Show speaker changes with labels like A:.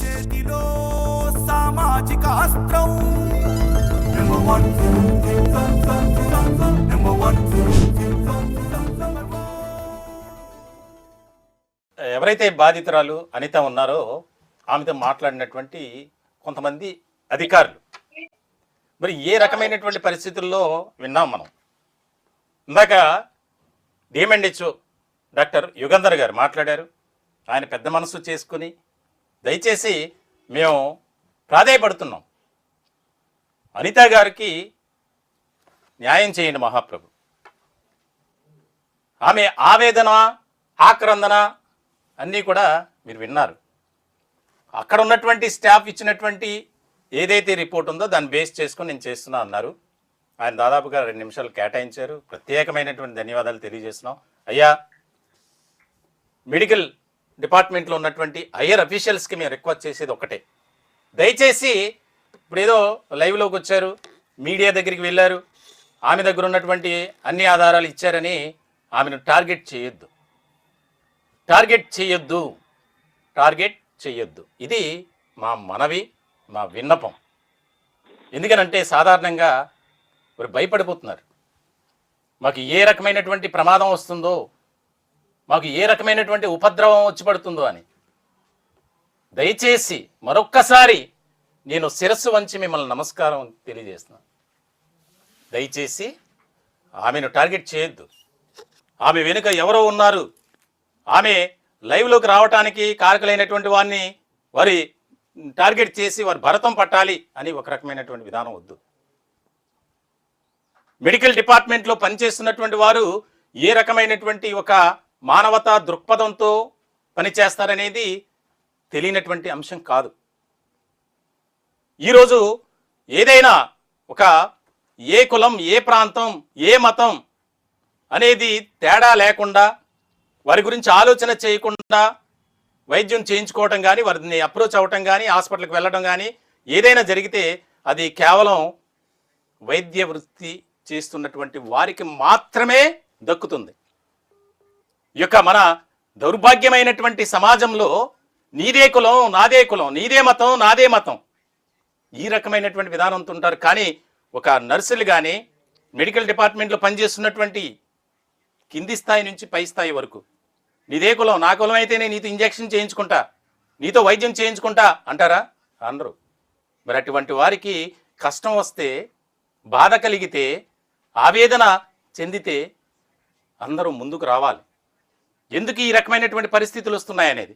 A: చేతిలో సామాజిక అస్త్రం.
B: ఎవరైతే బాధితురాలు అనిత ఉన్నారో ఆమెతో మాట్లాడినటువంటి కొంతమంది అధికారులు. మరి ఏ రకమైనటువంటి పరిస్థితుల్లో విన్నాం మనం? ఇందాక డిఎంఎండ్హెచ్ఓ డాక్టర్ యుగంధర్ గారు మాట్లాడారు. ఆయన పెద్ద మనసు చేసుకుని దయచేసి మేము ప్రాధాయపడుతున్నాం. అనిత గారికి న్యాయం చేయండి మహాప్రభు. ఆమె ఆవేదన ఆక్రందన అన్నీ కూడా మీరు విన్నారు. అక్కడ ఉన్నటువంటి స్టాఫ్ ఇచ్చినటువంటి ఏదైతే రిపోర్ట్ ఉందో దాన్ని బేస్ చేసుకొని నేను చేస్తున్నా అన్నారు. ఆయన దాదాపుగా రెండు నిమిషాలు కేటాయించారు. ప్రత్యేకమైనటువంటి ధన్యవాదాలు తెలియజేస్తున్నాం. అయ్యా మెడికల్ డిపార్ట్మెంట్లో ఉన్నటువంటి హయ్యర్ అఫీషియల్స్కి మేము రిక్వెస్ట్ చేసేది ఒకటే. దయచేసి ఇప్పుడు ఏదో లైవ్లోకి వచ్చారు మీడియా దగ్గరికి వెళ్ళారు ఆమె దగ్గర ఉన్నటువంటి అన్ని ఆధారాలు ఇచ్చారని ఆమెను టార్గెట్ చేయొద్దు. టార్గెట్ చేయొద్దు. టార్గెట్ చేయొద్దు. ఇది మా మనవి మా విన్నపం. ఎందుకనంటే సాధారణంగా మరి భయపడిపోతున్నారు. మాకు ఏ రకమైనటువంటి ప్రమాదం వస్తుందో మాకు ఏ రకమైనటువంటి ఉపద్రవం వచ్చి పడుతుందో అని. దయచేసి మరొక్కసారి నేను శిరస్సు వంచి మిమ్మల్ని నమస్కారం తెలియజేస్తున్నాను దయచేసి ఆమెను టార్గెట్ చేయొద్దు. ఆమె వెనుక ఎవరో ఉన్నారు. ఆమె లైవ్లోకి రావటానికి కారకులైనటువంటి వారిని వారి టార్గెట్ చేసి వారి భరతం పట్టాలి అని ఒక రకమైనటువంటి విధానం వద్దు. మెడికల్ డిపార్ట్మెంట్లో పనిచేస్తున్నటువంటి వారు ఏ రకమైనటువంటి ఒక మానవతా దృక్పథంతో పనిచేస్తారనేది తెలియనటువంటి అంశం కాదు. ఈరోజు ఏదైనా ఒక ఏ కులం ఏ ప్రాంతం ఏ మతం అనేది తేడా లేకుండా వారి గురించి ఆలోచన చేయకుండా వైద్యం చేయించుకోవటం కానీ వారిని అప్రోచ్ అవ్వటం కానీ హాస్పిటల్కి వెళ్ళడం కానీ ఏదైనా జరిగితే అది కేవలం వైద్య వృత్తి చేస్తున్నటువంటి వారికి మాత్రమే దక్కుతుంది. యొక్క మన దౌర్భాగ్యమైనటువంటి సమాజంలో నీదే కులం నాదే కులం నీదే మతం నాదే మతం. ఈ రకమైనటువంటి విధానంతో ఉంటారు. కానీ ఒక నర్సులు కానీ మెడికల్ డిపార్ట్మెంట్లో పనిచేస్తున్నటువంటి కింది స్థాయి నుంచి పై స్థాయి వరకు నీదే కులం నా కులం అయితే నేను నీతో ఇంజెక్షన్ చేయించుకుంటా నీతో వైద్యం చేయించుకుంటా అంటారా? అనరు. మరి అటువంటి వారికి కష్టం వస్తే బాధ కలిగితే ఆవేదన చెందితే అందరూ ముందుకు రావాలి. ఎందుకు ఈ రకమైనటువంటి పరిస్థితులు వస్తున్నాయనేది?